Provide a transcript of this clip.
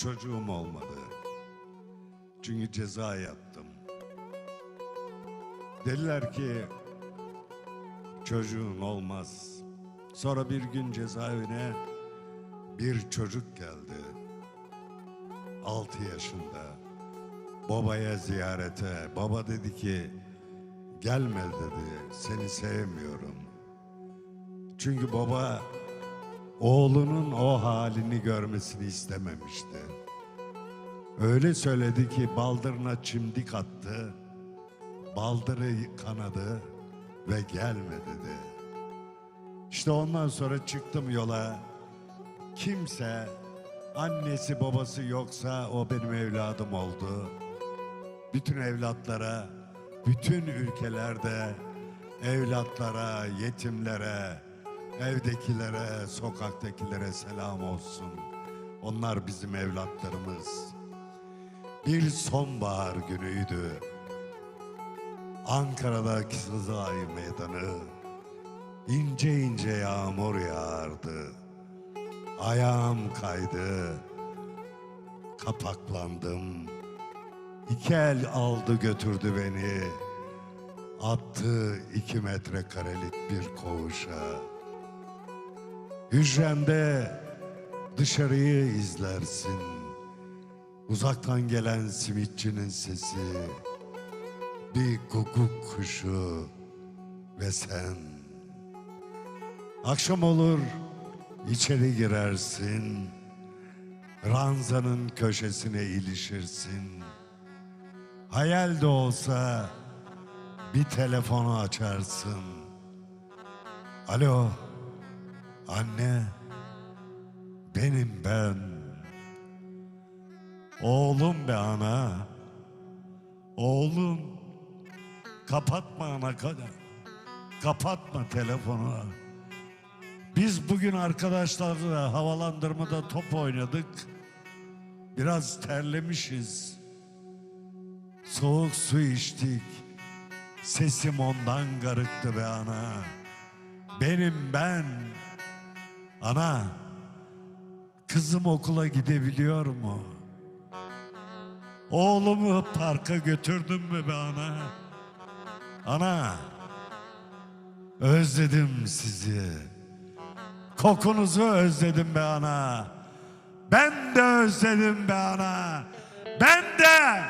çocuğum olmadı. Çünkü ceza yattım. Dediler ki çocuğun olmaz. Sonra bir gün cezaevine bir çocuk geldi. Altı yaşında. Babaya ziyarete. Baba dedi ki gelme dedi. Seni sevmiyorum. Çünkü baba oğlunun o halini görmesini istememişti. Öyle söyledi ki baldırına çimdik attı. Baldırı kanadı ve gelme dedi. İşte ondan sonra çıktım yola. Kimse annesi babası yoksa o benim evladım oldu. Bütün evlatlara, bütün ülkelerde evlatlara, yetimlere, evdekilere, sokaktakilere selam olsun. Onlar bizim evlatlarımız. Bir sonbahar günüydü. Ankara'da Kızılay Meydanı. ince ince yağmur yağardı. Ayağım kaydı. Kapaklandım. İki el aldı götürdü beni. Attı iki metrekarelik bir koğuşa. Hücremde dışarıyı izlersin. Uzaktan gelen simitçinin sesi. Bir guguk kuşu ve sen. Akşam olur içeri girersin. Ranzanın köşesine ilişirsin. Hayal de olsa bir telefonu açarsın. Alo, anne, benim ben. Oğlum be ana, oğlum. Kapatma ana kadar, kapatma telefonu. Biz bugün arkadaşlarla havalandırmada top oynadık. Biraz terlemişiz. Soğuk su içtik. Sesim ondan garıktı be ana. Benim ben. Ana, kızım okula gidebiliyor mu? Oğlumu parka götürdün mü be ana? Ana, özledim sizi. Kokunuzu özledim be ana. Ben de özledim be ana. Ben de.